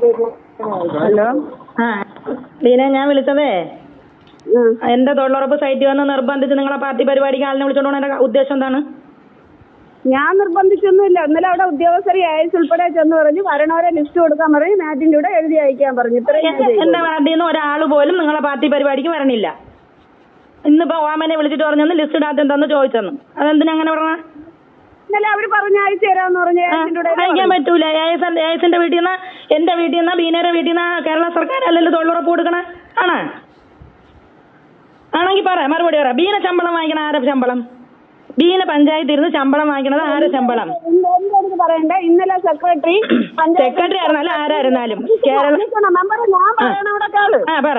Hello? ആ. ഞാൻ വിളിച്ചതേ. എന്റെ തൊഴിലുറപ്പ് സൈറ്റിൽ വന്ന് നിർബന്ധിച്ച് നിങ്ങളെ പാർട്ടി പരിപാടിക്ക് ആളിനെ വിളിച്ചോണ്ട് എന്റെ ഉദ്ദേശം എന്താണ്? ഞാൻ നിർബന്ധിച്ചൊന്നുമില്ല. ഇന്നലെ അവിടെ ഉദ്യോഗസ്ഥരെ അയച്ച് ഉൾപ്പെടെ ചെന്ന് പറഞ്ഞു വരണവരെ ലിസ്റ്റ് കൊടുക്കാൻ പറഞ്ഞു മാറ്റിന്റെ കൂടെ എഴുതി അയക്കാൻ പറഞ്ഞു. എന്റെ വാർഡിൽ നിന്ന് ഒരാൾ പോലും നിങ്ങളെ പാർട്ടി പരിപാടിക്ക് വരണില്ല. ഇന്നിപ്പോ ഓമനെ വിളിച്ചിട്ട് പറഞ്ഞു ലിസ്റ്റ് ഇടാത്ത എന്താന്ന് ചോദിച്ചെന്ന്. അതെന്തിനാ അങ്ങനെ പറഞ്ഞ? ഇന്നലെ അവർ പറഞ്ഞ അയച്ചു തരാന്ന് പറഞ്ഞു അയക്കാൻ പറ്റൂല. ഏസിന്റെ വീട്ടിൽ നിന്ന് എന്റെ വീട്ടിൽ നിന്ന് ബീനയുടെ വീട്ടിൽ നിന്ന് കേരള സർക്കാർ അല്ലല്ലോ തൊഴിലുറപ്പ് കൊടുക്കണ. ആണ്? ആണെങ്കി പറ മറുപടി പറ. ബീന ശമ്പളം വാങ്ങിക്കണ ആരെ ശമ്പളം? ബീന പഞ്ചായത്തിൽ ഇരുന്ന് ശമ്പളം വാങ്ങിക്കണത് ആരെ ശമ്പളം? പറയണ്ട. ഇന്നലെ സെക്രട്ടറി സെക്രട്ടറി ആയിരുന്നാലും ആരായിരുന്നാലും കേരളം ആ പറ.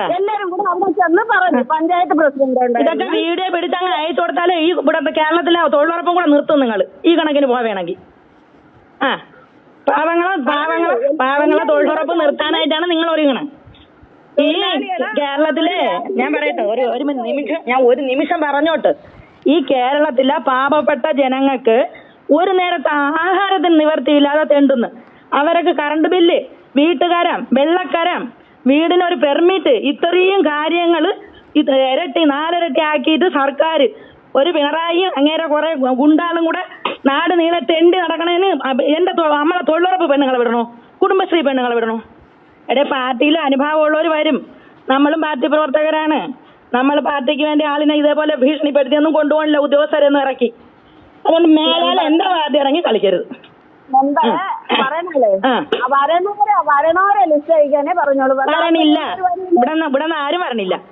പഞ്ചായത്ത് പ്രസിഡന്റ് ഇതൊക്കെ വീഡിയോ പിടിച്ച് അങ്ങനെ അയച്ചു കൊടുത്താലേ ഈ ഇവിടെ കേരളത്തിലെ തൊഴിലുറപ്പും കൂടെ നിർത്തും നിങ്ങൾ ഈ കണക്കിന് പോവേണമെങ്കിൽ ആ. പാവങ്ങളെ പാവങ്ങളെ പാവങ്ങളെ തൊഴിലുറപ്പ് നിർത്താനായിട്ടാണ് നിങ്ങൾ ഒരുങ്ങണം ഈ കേരളത്തിലെ ഞാൻ പറയട്ടെ ഒരു ഒരു നിമിഷം ഞാൻ ഒരു നിമിഷം പറഞ്ഞോട്ട്. ഈ കേരളത്തിലെ പാവപ്പെട്ട ജനങ്ങൾക്ക് ഒരു നേരത്തെ ആഹാരത്തിന് നിവർത്തിയില്ലാതെ തെണ്ടുന്നു. അവരൊക്കെ കറണ്ട് ബില്ല് വീട്ടുകാരം വെള്ളക്കരം വീടിനൊരു പെർമിറ്റ് ഇത്രയും കാര്യങ്ങൾ ഇരട്ടി നാലിരട്ടി ആക്കിയിട്ട് സർക്കാർ ഒരു പിണറായിയും അങ്ങേരെ കുറെ ഗുണ്ടാളും കൂടെ നാട് നീളെ തെണ്ടി നടക്കണേന് എന്റെ നമ്മളെ തൊഴിലുറപ്പ് പെണ്ണുങ്ങളെ വിടണോ? കുടുംബശ്രീ പെണ്ണുങ്ങളെ വിടണോ? എടേ പാർട്ടിയിൽ അനുഭാവമുള്ളവർ വരും. നമ്മളും പാർട്ടി പ്രവർത്തകരാണ്. നമ്മൾ പാർട്ടിക്ക് വേണ്ടി ആളിനെ ഇതേപോലെ ഭീഷണിപ്പെടുത്തിയൊന്നും കൊണ്ടുപോകണില്ല ഉദ്യോഗസ്ഥരെന്ന് ഇറക്കി. അതുകൊണ്ട് മേലാല എന്റെ പാർട്ടി ഇറങ്ങി കളിക്കരുത്. വരണവരെ ലിസ്റ്റ് അയക്കാനേ പറഞ്ഞോളൂ. ഇവിടെ ഇവിടെ ആരും വരണില്ല.